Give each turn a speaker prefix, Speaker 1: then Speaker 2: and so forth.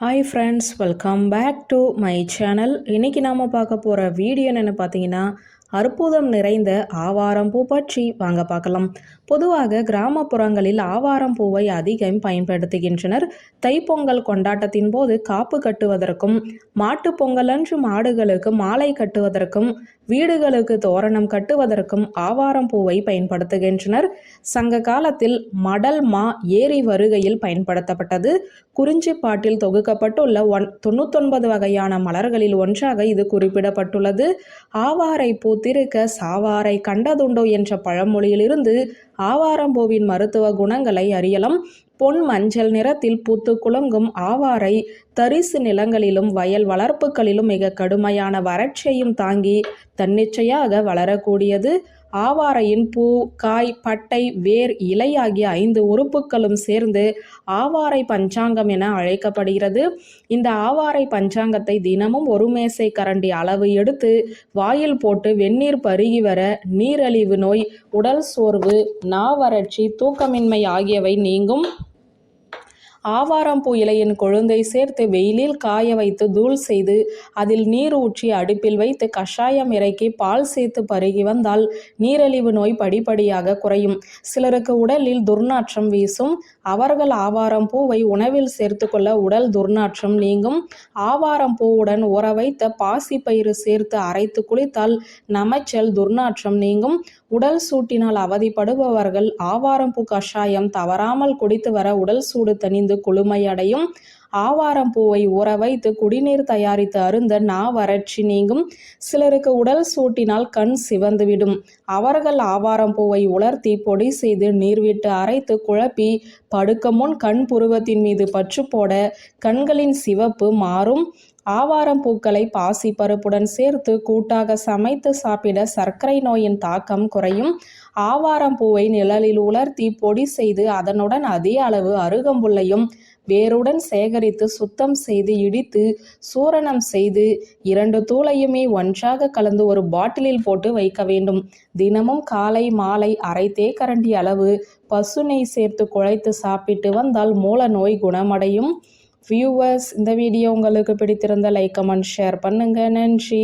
Speaker 1: Hi friends welcome back to my channel இன்றைக்கி நாம் பார்க்க போகிற வீடியோ என்னென்னு பார்த்தீங்கன்னா அற்புதம் நிறைந்த ஆவாரம் பூ பற்றி வாங்க பார்க்கலாம். பொதுவாக கிராமப்புறங்களில் ஆவாரம் பூவை அதிகம் பயன்படுத்துகின்றனர். தைப்பொங்கல் கொண்டாட்டத்தின் போது காப்பு கட்டுவதற்கும் மாட்டுப்பொங்கல் அன்று மாடுகளுக்கு மாலை கட்டுவதற்கும் வீடுகளுக்கு தோரணம் கட்டுவதற்கும் ஆவாரம் பூவை பயன்படுத்துகின்றனர். சங்க காலத்தில் மடல் மா ஏரி வருகையில் பயன்படுத்தப்பட்டது. குறிஞ்சிப்பாட்டில் தொகுக்கப்பட்டுள்ள ஒன் தொண்ணூத்தொன்பது வகையான மலர்களில் ஒன்றாக இது குறிப்பிடப்பட்டுள்ளது. ஆவாரை பூத்திருக்க சாவாரை கண்டதுண்டோ என்ற பழமொழியிலிருந்து ஆவாரம்பூவின் மருத்துவ குணங்களை அறியலாம். பொன் மஞ்சள் நிறத்தில் பூத்து குலுங்கும் ஆவாரை தரிசு நிலங்களிலும் வயல் வளர்ப்புகளிலும் மிக கடுமையான வறட்சியையும் தாங்கி தன்னிச்சையாக வளரக்கூடியது. ஆவாரையின் பூ காய் பட்டை வேர் இலை ஆகிய ஐந்து உறுப்புகளும் சேர்ந்து ஆவாரை பஞ்சாங்கம் என அழைக்கப்படுகிறது. இந்த ஆவாரை பஞ்சாங்கத்தை தினமும் ஒரு மேசை கரண்டி அளவு எடுத்து வாயில் போட்டு வெந்நீர் பருகி வர நீரழிவு நோய் உடல் சோர்வு நாவறட்சி தூக்கமின்மை ஆகியவை நீங்கும். ஆவாரம்பூ இலையின் கொழுந்தை சேர்த்து வெயிலில் காய வைத்து தூள் செய்து அதில் நீர் ஊற்றி அடுப்பில் வைத்து கஷாயம் இறக்கி பால் சேர்த்து பருகி வந்தால் நீரழிவு நோய் படிப்படியாக குறையும். சிலருக்கு உடலில் துர்நாற்றம் வீசும். அவர்கள் ஆவாரம் பூவை உணவில் சேர்த்துக்கொள்ள உடல் துர்நாற்றம் நீங்கும். ஆவாரம் பூவுடன் உற வைத்த பாசிப்பயிறு சேர்த்து அரைத்து குளித்தால் நமைச்சல் துர்நாற்றம் நீங்கும். உடல் சூட்டினால் அவதிப்படுபவர்கள் ஆவாரம் பூ கஷாயம் தவறாமல் குடித்து வர உடல் சூடு தணிந்து குளுமையடையும் ஆவாரம் பூவை ஊற வைத்து குடிநீர் தயாரித்து அருந்த நா வறட்சி நீங்கும். சிலருக்கு உடல் சூட்டினால் கண் சிவந்துவிடும். அவர்கள் ஆவாரம் பூவை உலர்த்தி பொடி செய்து நீர் விட்டு அரைத்து குழப்பி படுக்க முன் கண் புருவத்தின் மீது பற்று போட கண்களின் சிவப்பு மாறும். ஆவாரம் பூக்களை பாசி பருப்புடன் சேர்த்து கூட்டாக சமைத்து சாப்பிட சர்க்கரை நோயின் தாக்கம் குறையும். ஆவாரம் பூவை நிழலில் உலர்த்தி பொடி செய்து அதனுடன் அதே அளவு அருகம்புள்ளையும் வேருடன் சேகரித்து சுத்தம் செய்து இடித்து சூரணம் செய்து இரண்டு தூளையுமே ஒன்றாக கலந்து ஒரு பாட்டிலில் போட்டு வைக்க வேண்டும். தினமும் காலை மாலை அரை தேக்கரண்டி அளவு பசு நெய் சேர்த்து குழைத்து சாப்பிட்டு வந்தால் மூல நோய் குணமடையும். வியூவர்ஸ் இந்த வீடியோ உங்களுக்கு பிடித்திருந்த லைக் கமெண்ட் ஷேர் பண்ணுங்கள் நன்றி.